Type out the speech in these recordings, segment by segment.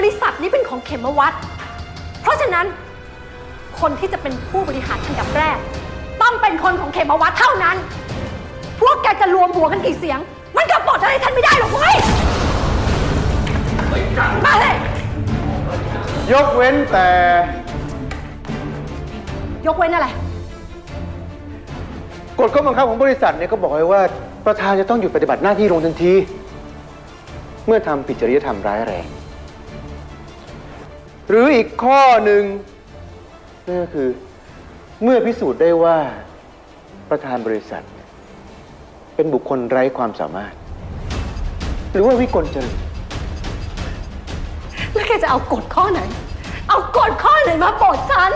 บริษัทนี้เป็นของเขมวัดเพราะฉะนั้น คนที่จะเป็นผู้บริหารอันดับแรก ต้องเป็นคนของเขมวัดเท่านั้น พวกแกจะรวมหัวกันกี่เสียง มันก็ปลดอะไรท่านไม่ได้หรอกเว้ยมาเลย ยกเว้นแต่ยกเว้นอะไร กฎข้อบังคับของบริษัทเนี่ยก็บอกไว้ว่า ประธานจะต้องหยุดปฏิบัติหน้าที่ลงทันที เมื่อทำผิดจริยธรรมร้ายแรง หรืออีกข้อหนึ่งนั่นก็คือ เมื่อพิสูจน์ได้ว่าประธานบริษัทเป็นบุคคลไร้ความสามารถ หรือว่าวิกลจริต แล้วแกจะเอากฎข้อไหน เอากฎข้อไหนมาปรดฉัน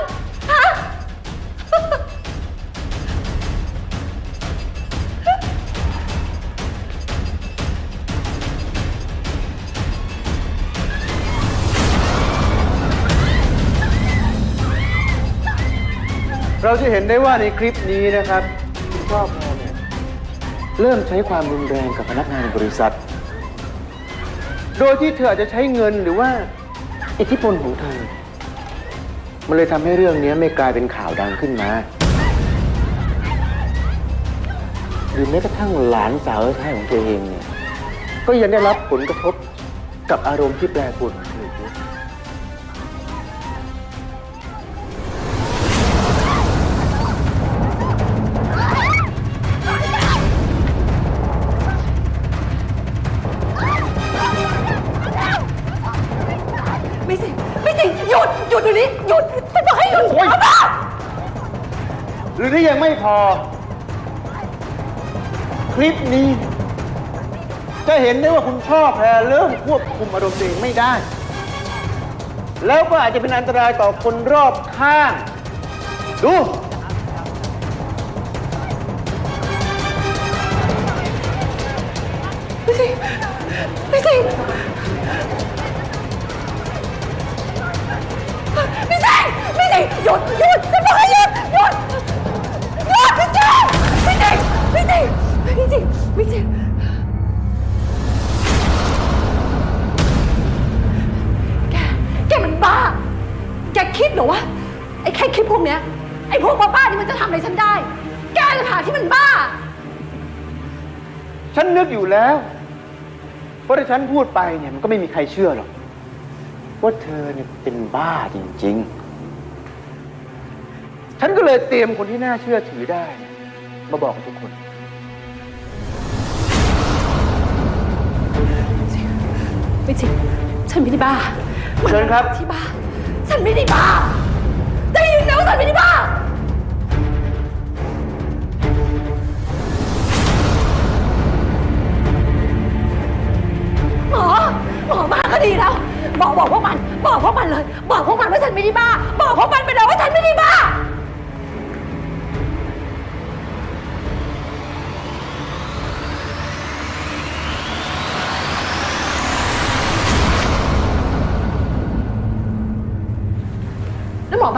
เราจะเห็นได้ว่าในคลิปนี้นะครับคุณพ่อแพรเนี่ยเริ่มใช้ความรุนแรงกับพนักงานในบริษัท โดยที่เธออาจจะใช้เงินหรือว่าอิทธิพลของเธอ มันเลยทำให้เรื่องนี้ไม่กลายเป็นข่าวดังขึ้นมา หรือแม้กระทั่งหลานสาวแท้ของตัวเองเนี่ย ก็ยังได้รับผลกระทบกับอารมณ์ที่แปรปรวนของเธอ ยุดเดี๋ยวนี้หยุดฉันบอกให้หยุดโอ๊ยเอามาหรือถ้ายังไม่พอ คลิปนี้ จะเห็นได้ว่าคุณชอบแพรเริ่มควบคุมอารมณ์ตัวเองไม่ได้ แล้วก็อาจจะเป็นอันตรายต่อคนรอบข้าง ดูไม่สิไม่สิไหยุดหยุดฉันบอกให้หยุดหยุดหยุดไม่สิไม่สิไม่สิไม่สิไม่สิแกแกมันบ้า แกคิดเหรอวะไอ้แค่คลิปพวกเนี้ยไอ้พวกบ้าๆนี่มันจะทำอะไรฉันได้ แกจะหาที่มันบ้า ฉันนึกอยู่แล้วว่าถ้าฉันพูดไปเนี่ยมันก็ไม่มีใครเชื่อหรอกว่าเธอเนี่ยเป็นบ้าจริง ๆ เลยเตรียมคนที่น่าเชื่อถือได้ มาบอกกับทุกคน ไม่จริง ฉันไม่ได้บ้าเชิญครับ ที่บ้า ฉันไม่ได้บ้า ได้ยินนะว่าฉันไม่ได้บ้า หมอ หมอมาก็ดีแล้ว บอกบอกพวกมัน บอกพวกมันเลย บอกพวกมันว่าฉันไม่ได้บ้า บอกพวกมันไปเลยว่าฉันไม่ได้บ้า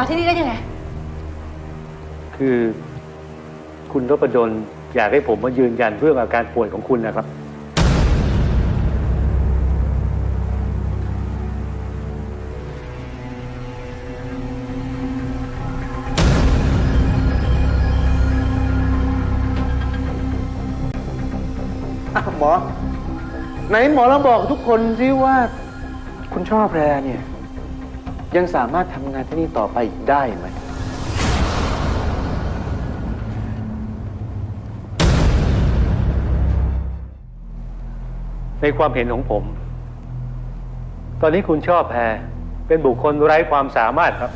มอมาที่นี่ได้ยังไง คือคุณนพดลอยากให้ผมมายืนยันเรื่องอาการป่วยของคุณนะครับอ้าวหมอ ไหนหมอลองบอกทุกคนสิว่า คุณชอบแพรเนี่ย ยังสามารถทำงานที่นี่ต่อไปอีกได้ไหม ในความเห็นของผม ตอนนี้คุณชอบแพรเป็นบุคคลไร้ความสามารถครับ